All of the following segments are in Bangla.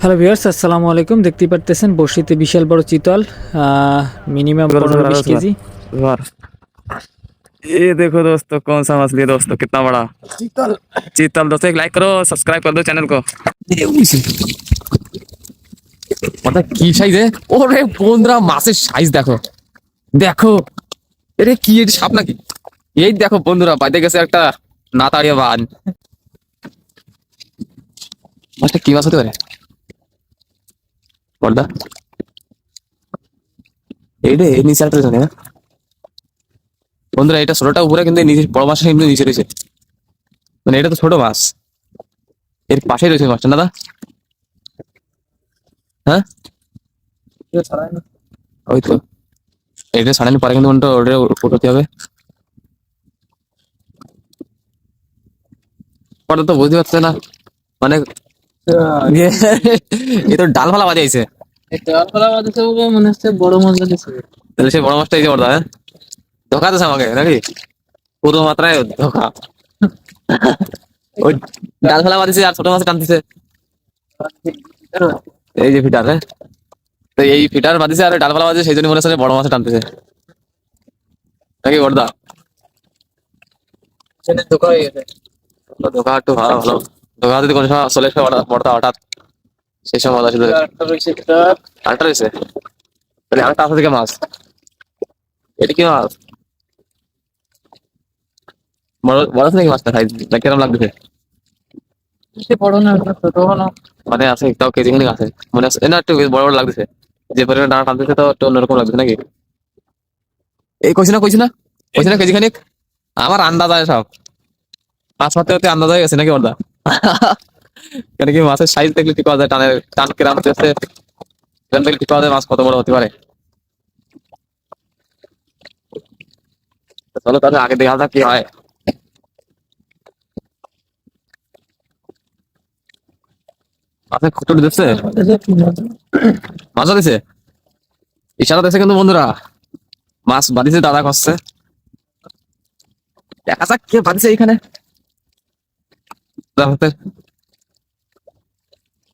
হ্যালো ভিউয়ার্স আসসালামু আলাইকুম দেখতে পারতেছেন বড়শিতে বিশাল বড় চিতল মিনিমাম পনেরো বিশ কেজি वाह ये देखो दोस्तों कौन सा मछली है दोस्तों कितना बड़ा चीतल चीतल दोस्तों एक लाइक करो सब्सक्राइब कर दो चैनल को ওটা কি সাইজ ওরে বন্ধুরা মাছের সাইজ দেখো দেখো এরে কি এটা সাপ নাকি এই দেখো বন্ধুরা বাইরে গেছে একটা না তাড়িয়ে বান মাছটা কি মাছ হতে পারে পর্দা। এইটা এই নিচে একটা রয়েছে না বন্ধুরা, এটা ছোটটা উপরে, কিন্তু নিচে, বড় মাছটা কিন্তু নিচে রয়েছে। মানে এটা তো ছোট মাছ এর পাশেই রয়েছে মাছটা দাদা। হ্যাঁ? ওই তো। এটা সাড়ানি পরে কিন্তু ওটা ওটা উঠাতে হবে। ওটা তো বুঝতে পারছে না। মানে এ তো ডাল ফালা বাজাইছে। মনে হচ্ছে বড় মাছ লাগছে তাহলে সে বড় মাছটা এই যে বড়দা হ্যাঁ? ধোকা দিছে আমাকে নাকি? পুরো মাত্রায় ধোকা। ওই ডাল ফালা বাজাইছে আর ছোট মাছ টানতেছে। এই যে ফিটার হ্যাঁ? তো এই ফিটার বাঁধিছে আর ডালপালা বাজে সেই জন্য মনে হচ্ছে বড় মাছ টানতেছে। নাকি বড়দা ধোকা হয়ে গেছে। ধোকা একটু ভালো ভালো। যদি কোনো সময় চলে বড়দা হঠাৎ? সেই সময় মজা আরেকটা রয়েছে? তাহলে আরেকটা আসা থেকে মাছ? এটা কি মাছ? বড় বড় আছে নাকি মাছটা কিরম লাগতেছে। বড় না ছোট না মানে আছে তাও কেজি খানিক আছে। মনে আছে না একটু বড় বড় লাগতেছে। যে পরিমাণে ডানা টানতেছে তো একটু অন্যরকম লাগতেছে নাকি? এই কইছি না কইছি না কইছি না কেজি খানিক। আমার আন্দাজ হয় সব। মাছ মারতে মারতে আন্দাজ হয়ে গেছে নাকি ওরদা কেন কি মাছের সাইজ দেখলে ঠিক পাওয়া যায়? টানের টান কেরাম হচ্ছে? এখান থেকে ঠিক পাওয়া মাছ কত বড় হতে পারে? চলো তাহলে আগে দেখা যাক কি হয়। মাছের খুঁটুটি দিচ্ছে মাছও দিছে ইশারা দিছে কিন্তু বন্ধুরা। মাছ বাঁধিছে, দাদা করছে দেখা যাক কে বাঁধিছে এইখানে। দাদাতে।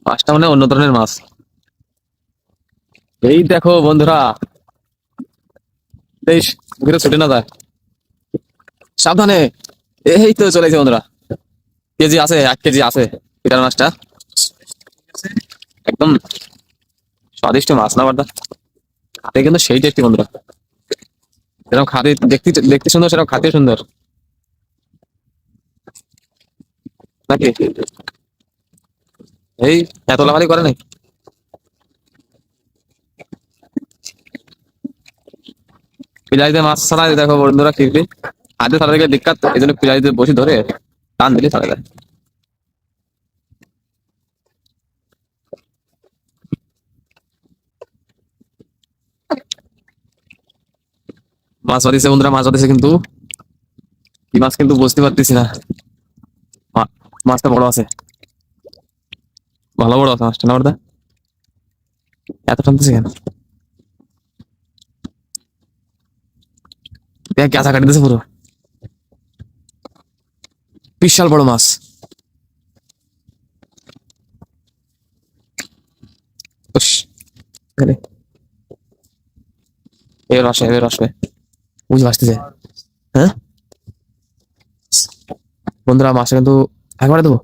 মাছটা মানে অন্য ধরনের মাছ। এই দেখো বন্ধুরা, বেশ ঘুরে ছুটে না যায়। সাবধানে, এই তো চলেছে বন্ধুরা। কেজি আছে, এক কেজি আছে পিটার মাছটা। একদম স্বাদিষ্ট মাছ না বারদা খাতে কিন্তু সেই টেস্টি বন্ধুরা। যেরকম খাতে দেখতে দেখতে সুন্দর, সেরকম খাতে সুন্দর। নাকি? এই, এত লাফালি করে নাই? পিলাইতে মাছ দেখো বন্ধুরা কিনবি হাতে দিক্কাত এই জন্য পিলাইতে বসে ধরে টান দিলে ছাড়া যায় মাছ বাঁধিছে বন্ধুরা, মাছ বাঁধিছে কিন্তু। কি মাছ কিন্তু বুঝতে পারতেছি না। মাছটা বড় আছে। ভালো বড় আছে মাছটা, না এত টানতেছে কেন? দেখ গ্যাসা কাটি দিছে পুরো। বিশাল বড় মাছ। এবার আসবে এবার আসবে। বুঝে আসতেছে হ্যাঁ? বন্ধুরা, মাছটা কিন্তু একবারে দেবো।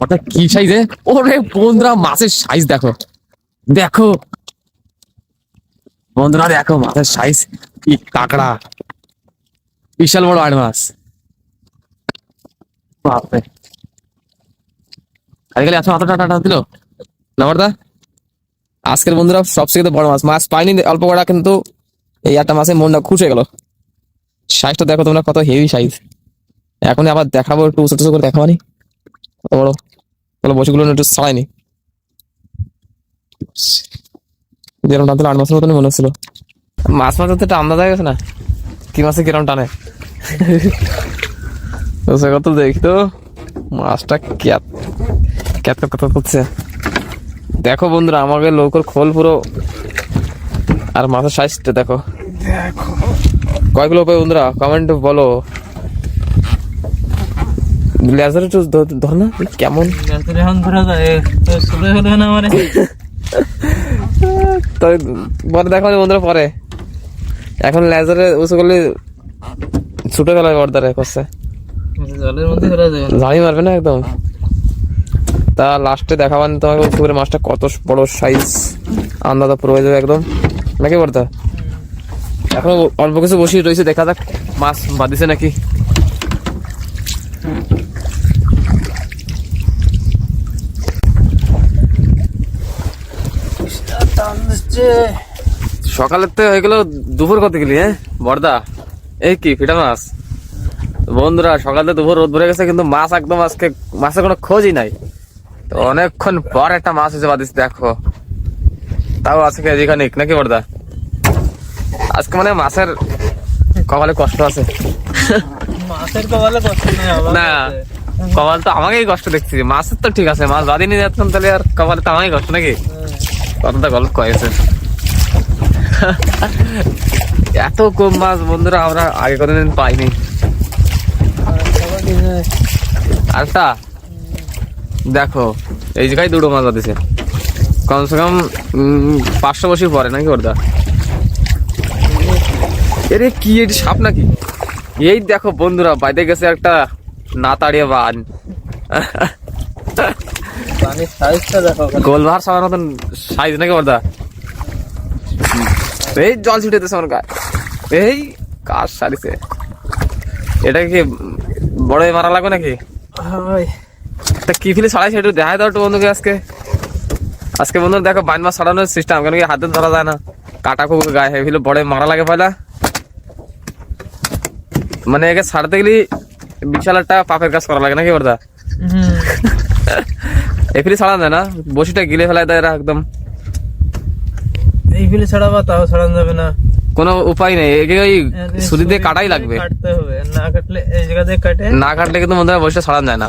ওটা কি ওরে বন্ধুরা, মাছের সাইজ দেখো। দেখো। বন্ধুরা, দেখো, মাছের সাইজ কি কাঁকড়া। বিশাল বড় মাছ। বাপরে। খালি আছো মাথা টাটা দিল? নামারদা আজকের বন্ধুরা, সবথেকে বড় মাছ। মাছ পাইনি, অল্প কটা কিন্তু এই একটা মাছে মনটা খুশ হয়ে গেল। সাইজটা দেখো তোমরা কত হেভি সাইজ এখন আবার দেখাবো একটু, উঁচু টুচু করে দেখাবানি কত বড়? তাহলে বসিগুলো একটু ছাড়াইনি যেরকম টানছিল আট মাসের মতনই মনে হচ্ছিল। মাছ মাছ তো আন্দাজ হয়ে গেছে না? কি মাছে কিরম টানে? বুঝতে কত দেখি মাছটা ক্যাত ক্যাত ক্যাত ক্যাত করছে। দেখো বন্ধুরা আমাকে লোকর খোল পুরো, আর মাছের সাইজটা দেখো। কয় পাই বন্ধুরা কমেন্ট বলো। লেজার একটু ধর- না কেমন? এখন ধরা যায় শুরু হলো না মানে? তবে পরে দেখা হবে বন্ধুরা পরে। এখন লেজারে উঁচু করলে ছুটে গেল বর্দারে করছে। জলের মধ্যে ঝাড়ি মারবে না একদম? তা লাস্টে দেখাবান তোমাকে পুকুরের মাছটা কত বড় সাইজ আন্দাজা পুরো হয়ে যাবে একদম। নাকি বর্দা? এখন অল্প কিছু বসিয়ে রয়েছে, দেখা যাক। মাছ বাঁধিছে নাকি? সকালের তো হয়ে গেল দুপুর কত গেলি হ্যাঁ? বর্দা এই কি, ফিটা মাছ? বন্ধুরা, সকালে দুপুর রোদ ভরে গেছে, কিন্তু মাছ একদম আজকে মাছের কোনো খোঁজই নাই। তো অনেকক্ষণ পর একটা মাছ এসে বাদিস দেখো। তাও আছে খানিক নাকি বর্দা আজকে মানে মাছের কপালে কষ্ট আছে। মাছের কপালে কষ্ট নেই না কপাল তো আমাকেই কষ্ট দেখছি মাছের তো ঠিক আছে মাছ বাদিয়ে নিয়ে যাচ্ছিলাম তাহলে আর কপালে তো আমাকেই কষ্ট নাকি? কতটা গল্প কয়েছে এত কম মাছ বন্ধুরা আমরা আগে কোনোদিন পাইনি। আরেকটা দেখো এই জায়গায় দুটো মাছ বাঁধেছে। কমসে কম উম, পাঁচশো বছর পরে নাকি ওরদা এরে কি এটি সাপ নাকি? এই দেখো বন্ধুরা বাইরে গেছে একটা না তাড়িয়ে বান দেখো গোলভার সবার মতন সাইজ নাকি ওরদা এই জল ছিটে দিতেছে আমার গায়ে। এই কাজ সারিছে। এটা কি বড় মারা লাগবে নাকি? তা কি ফিলে ছাড়াইছে একটু দেখাই দাও একটু বন্ধুকে আজকে। আজকে বন্ধু দেখো বাইন মাছ ছাড়ানোর সিস্টেম কেন কি হাতে ধরা যায় না। কাটা খুব গায়ে ফেলে বড় মারা লাগে পয়লা। মানে একে ছাড়তে গেলে বিশাল একটা পাপের কাজ করা লাগে নাকি ওরদা হুম। এ ছাড়া যায় না? বসিটা গিলে ফেলায় দেয় এরা একদম। এই ফিলে ছাড়াবা তাও ছাড়ানো যাবে না। কোনো উপায় নেই একে ওই সুদি দিয়ে কাটাই লাগবে। কাটতে হবে না কাটলে এই জায়গা দিয়ে কাটে। না কাটলে কিন্তু বন্ধুরা বসে ছাড়ানো যায় না।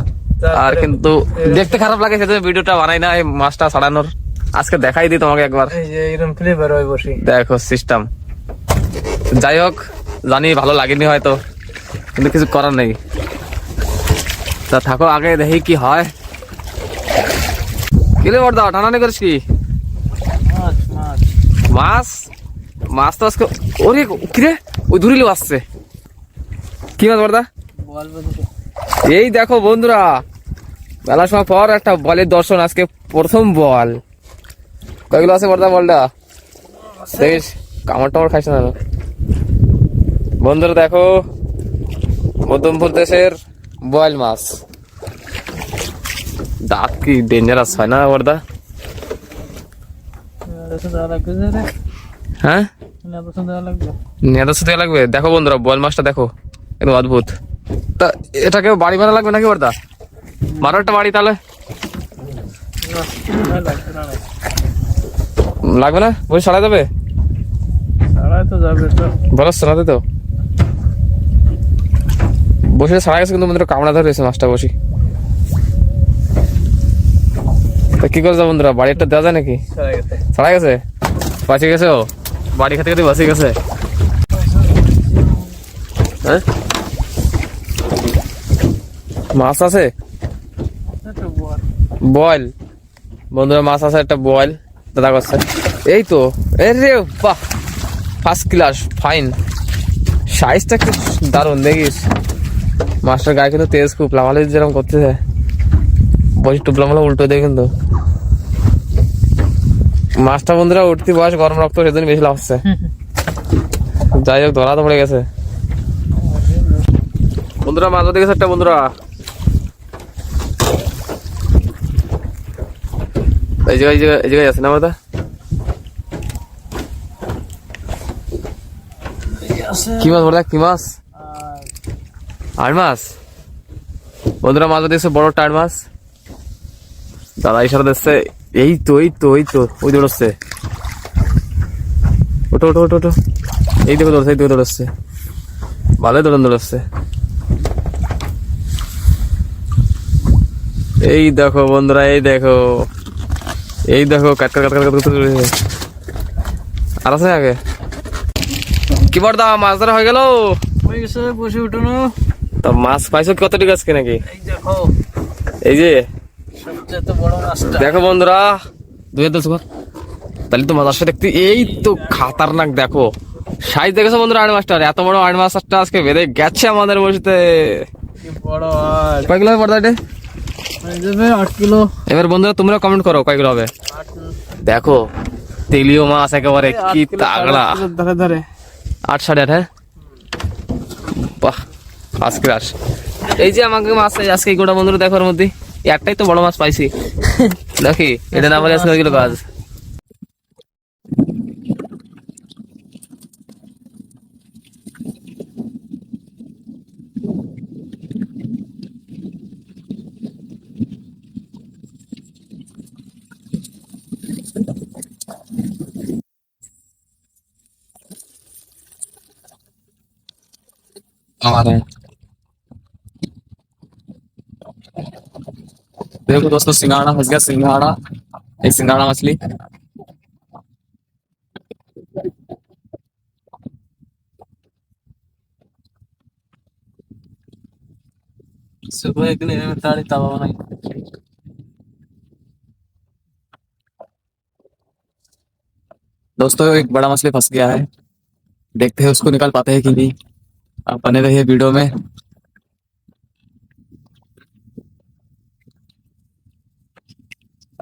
আর কিন্তু দেখতে খারাপ লাগে সেজন্য ভিডিওটা বানাই না এই মাছটা ছাড়ানোর। আজকে দেখাই দিই তোমাকে একবার। এই যে এরকম ফ্লেভার হয় বসি। দেখো সিস্টেম যাই হোক জানি ভালো লাগেনি হয়তো। কিন্তু কিছু করার নেই। তা থাকো আগে দেখি কি হয়। কিরে বর্দা টানানি করিস কি? মাছ মাছ তো আজকে ওরে কিরে ওই দূরিলো আসছে। কি মাছ বর্দা এই দেখো বন্ধুরা, মেলা সময় পর একটা বলের দর্শন, আজকে প্রথম বল। কয়গুলো আছে বর্দা বলটা? দেখিস, কামড় টামড় খাইছে না বন্ধুরা দেখো মধ্যমপুর দেশের বয়েল মাছ। দাঁত কি ডেঞ্জারাস হয় না রে হ্যাঁ? দেওয়া লাগবে? দেখো বন্ধুরা বয়েল মাছটা দেখো। একদম অদ্ভুত। তা এটাকে বাড়ি বানা লাগবে নাকি বর্দা মারো একটা বাড়ি তাহলে। লাগবে না? বই সারা যাবে তো যাবে তো। বলো শোনাতে তো। বসে সারা গেছে কিন্তু বন্ধুরা কামড়া ধরেছে মাছটা বসি। তা কি করে যাব বন্ধুরা বাড়ি একটা দেওয়া যায় নাকি? ছাড়া গেছে। সারা গেছে? বাঁচে গেছে? ও বাড়ি খেতে খেতে বাঁচে গেছে। হ্যাঁ? মাছ আছে? বল। বয়েল বন্ধুরা মাছ আছে একটা বয়েল দাদা করছে। এই তো এ রে বাহ ফার্স্ট ক্লাস ফাইন সাইজটা কি দারুণ দেখিস। মাছটার গায়ে কিন্তু তেজ খুব লামালে যেরকম করতেছে। বসে টুপলা মালা উল্টো দেয় কিন্তু। মাছটা বন্ধুরা উঠতি বয়স গরম রক্ত সেদিন বেশি লাভ হচ্ছে যাই হোক ধরা তো পড়ে গেছে। বন্ধুরা মাছ ধরতে গেছে একটা বন্ধুরা। এই জায়গায় এই জায়গায় আছে না মাথা কি মাছ বলতে কি মাছ? আর মাছ বন্ধুরা, মাছ দেখছে বড় টার মাছ। দাদা ইশারা দিচ্ছে, এই তো এই তো এই তো, ওই দৌড়চ্ছে ওটো ওটো ওটো ওটো এই দেখো দৌড়ছে এই দেখো দৌড়চ্ছে ভালোই দৌড়ন দৌড়াচ্ছে এই দেখো বন্ধুরা, এই দেখো। এই দেখো, কাট কাট কাট কাট কাট করে আর আছে আগে? কি বড়দা মাছ ধরা হয়ে গেল? হয়ে গেছে, বসে উঠোনো। তা মাছ পাইছো? কত ঠিক আজকে নাকি? এই এই যে। বড় দেখো বন্ধুরা দুই দশ তাহলে তো মাছ দেখতে। এই তো খাতারনাক দেখো। সাইজ দেখেছ বন্ধুরা আড় মাছটার এত বড় আড় মাছটা আজকে বেঁধে গেছে আমাদের বসিতে। কয় কিলো হবে পর্দা এটা? যাবে আট কিলো। এবার বন্ধুরা তোমরা কমেন্ট করো কয় কিলো হবে? দেখো তেলীয় মাছ একেবারে কি তাগড়া। ধরে ধরে। আট সাড়ে আট হ্যাঁ? আজকে আস। এই যে আমাকে মাছ আজকে গোটা বন্ধুরা দেখার মধ্যে একটাই তো বড় মাছ পাইছি। নাকি এটা না বলে আজকে গেল কাজ। আমার देखो दोस्तों सिंगाड़ा फंस गया, सिंगाड़ा। एक सिंगाड़ा मछली। सुबह ताड़ी तवा बनाई। दोस्तों, एक बड़ा मछली फंस गया है। देखते हैं उसको निकाल पाते हैं कि नहीं। आप बने रहिए वीडियो में।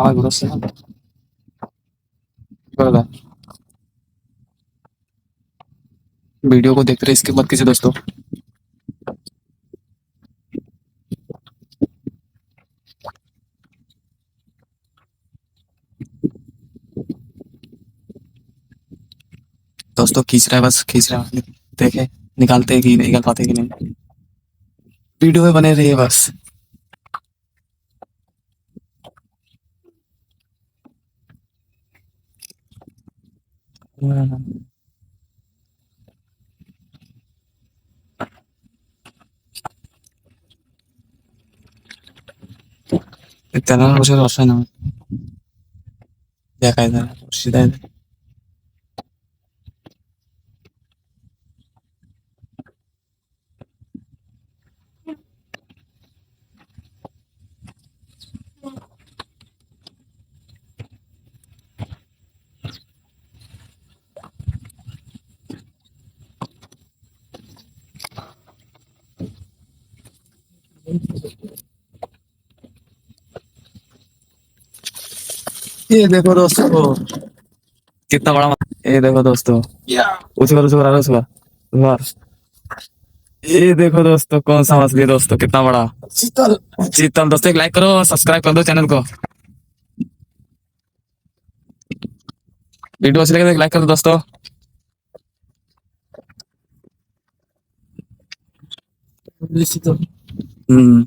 havaya burası. Böyle वीडियो को देखते रहे इसके बाद किसी दोस्तों दोस्तों खींच रहा है बस खींच रहा है देखे निकालते हैं कि निकाल पाते कि नहीं वीडियो में बने रहिए बस তেনার বসে রসায় না দেখায় দেয় সিধাই দেয় ये देखो दोस्तों। कितना बड़ा ये देखो दोस्तों। उसका उसका उसका वाह। ये देखो दोस्तों कौन सा मछली दोस्तों? कितना बड़ा? शीतल। चीतल दोस्तों एक लाइक करो सब्सक्राइब कर दो चैनल को। वीडियो अच्छी लगे तो एक लाइक कर दो दोस्तों। हम्म।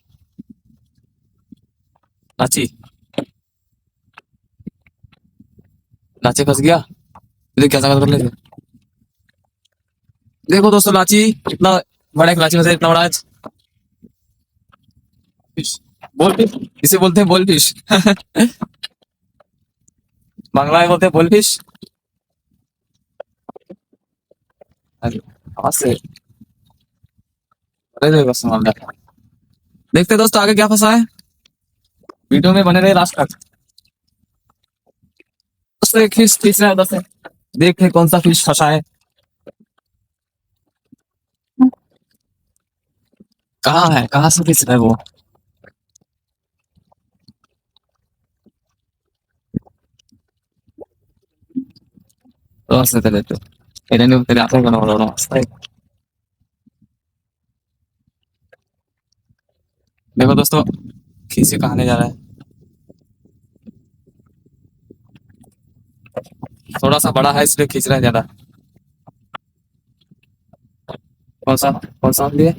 लाची लाची फंस गया देख कैसा कर लेते देखो दोस्तों लाची इतना बड़ा लाची फंसा है, इतना बड़ा बोल फ़िश इसे बोलते हैं बोल फ़िश बांग्ला में बोलते हैं बोल फ़िश से। देखते दोस्तों आगे क्या फंसा है वीडियो में बने रहे लास्ट तक। एक फ़िश खींच रहा है उधर से देख कौन सा फ़िश फंसा है। कहाँ है? कहाँ से रहा है वो? तो। ऐसे तेरे तो तेरे ने तेरे आते देखो दोस्तों खींचे कहाने जा रहा है। थोड़ा सा बड़ा है, इसलिए खींच रहे हैं ज़्यादा। कौन सा कौन सा लिए?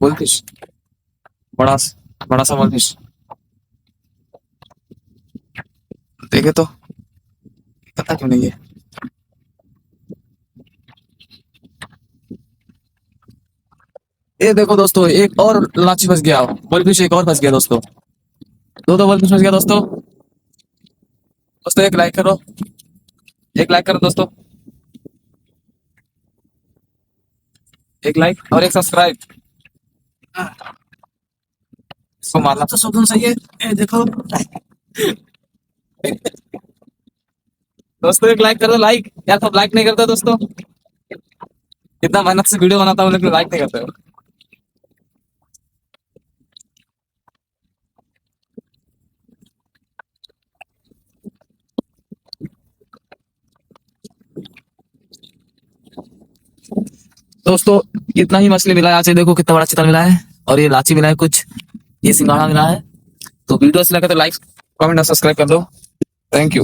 बोल बड़ा बड़ा सा बोलफिश देखे तो पता क्यों नहीं है? ये देखो दोस्तों, एक और लाची फंस गया। बोल फ़िश एक और फंस गया दोस्तों। दो दो बोल फ़िश फंस गया दोस्तों। दोस्तों एक लाइक करो। एक लाइक करो दोस्तों। एक लाइक और एक सब्सक्राइब इसको मारना। तो शोधन सही है ए, देखो। दोस्तों एक लाइक करो लाइक यार तो लाइक नहीं करते दोस्तों। इतना मेहनत से वीडियो बनाता हूँ लेकिन लाइक नहीं करते हो। दोस्तों, इतना ही मछली मिला है, आज देखो कितना बड़ा चितल मिला है, और ये लाची मिला है कुछ, ये सिंगाड़ा मिला है। तो वीडियो अच्छा लगा तो लाइक कमेंट और सब्सक्राइब कर दो। Thank you